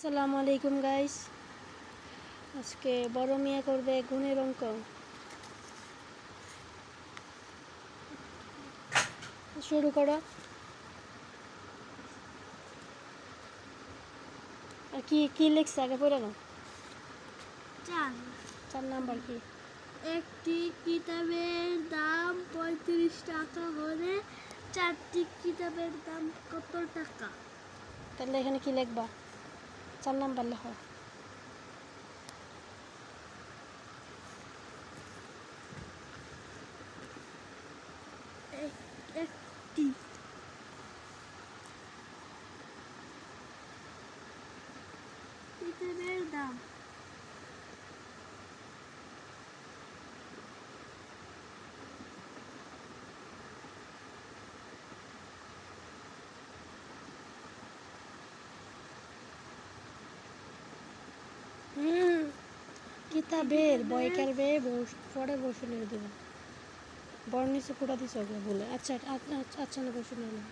আসসালামু আলাইকুম গাইস আজকে বড় মিয়া করবে গুণের অঙ্ক। শুরু করো। কি কি লিখছে? আগে পড়ে না চার। চার নাম্বার কি? একটি কিতাবের দাম পঁয়ত্রিশ টাকা হলে চারটি কিতাবের দাম কত টাকা? তাহলে এখানে কি লিখবা? চার নাম্বার লেখো এক- একটি। কিতাবের দাম। কিতাবের বই কারবে বস- পরে বসে নিয়ে দেবো। বড় নিচে দিছে ওগুলো বলে। আচ্ছা আচ্ছা না বসে নিলাম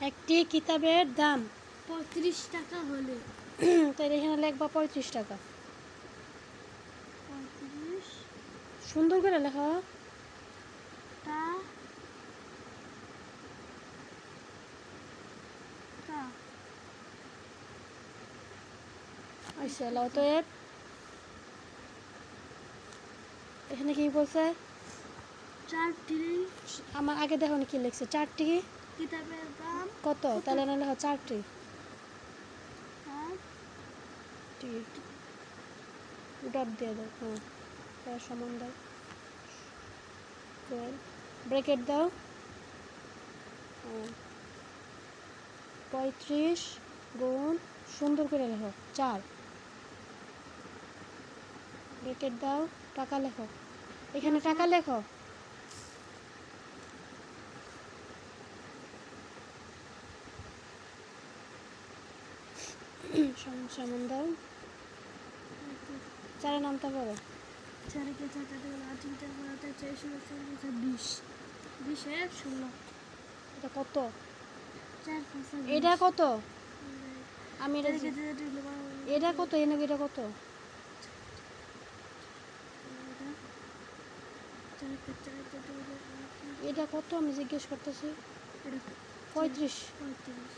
একটি কিতাবের দাম পঁয়ত্রিশ টাকা হলে। তাই এখানে লিখবা পঁয়ত্রিশ টাকা। সুন্দর করে লেখা। আচ্ছা অতএব এখানে কি বলছে? চারটি আমার আগে দেখো কি লিখছে চারটি কিতাবের দাম কত? তাহলে না লেখা চারটি। চার ডট দিয়ে দাও হ্যাঁ তার সমান দাও। ব্রেকেট দাও। হ্যাঁ। পঁয়ত্রিশ গুণ সুন্দর করে লেখো চার। ব্রেকেট দাও টাকা লেখো। এখানে টাকা লেখো। সমান দাও। চারে নামতে পারো। চারিকে চারটে টাকা আট তিনটে বারোটা বিশ। বিশে ষোলো। এটা কত? এটা কত? আমি এটা হলো এটা কত? এনে এটা কত চারিকে চারটে হলো আট, তিন, এটা কত আমি জিজ্ঞেস করতেছি? পঁয়ত্রিশ। পঁয়ত্রিশ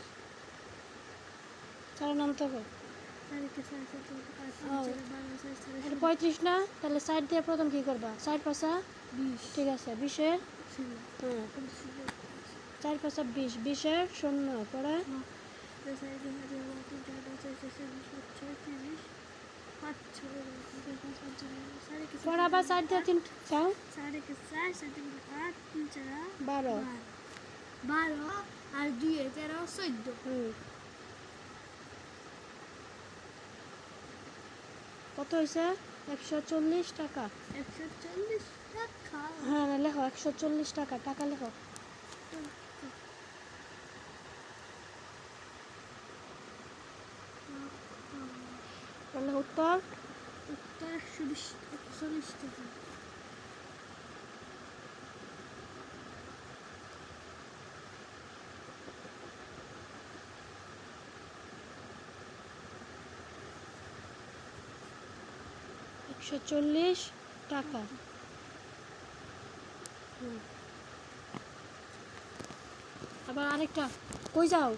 নাম ষোলো, পঁয়ত্রিশ না? তাহলে সাইড দিয়ে প্রথম কি করবা? সাইড পাশা? বিশ। ঠিক আছে বিশের? হ্যাঁ। চার পাশা বিশ। বিশের শূন্য পরে? চারিকে পরে আবার সাইড দিয়ে তিন চাও চারিকে চার সাথে আট তিন বারো বারো আর দুই তেরো চোদ্দ কত হয়েছে একশো চল্লিশ টাকা। একশো চল্লিশ টাকা হ্যাঁ লেখো একশো চল্লিশ টাকা টাকা লেখো। তাহলে উত্তর উত্তর একশো বিশ একচল্লিশ টাকা একশো চল্লিশ টাকা। আবার আরেকটা। কই যাও?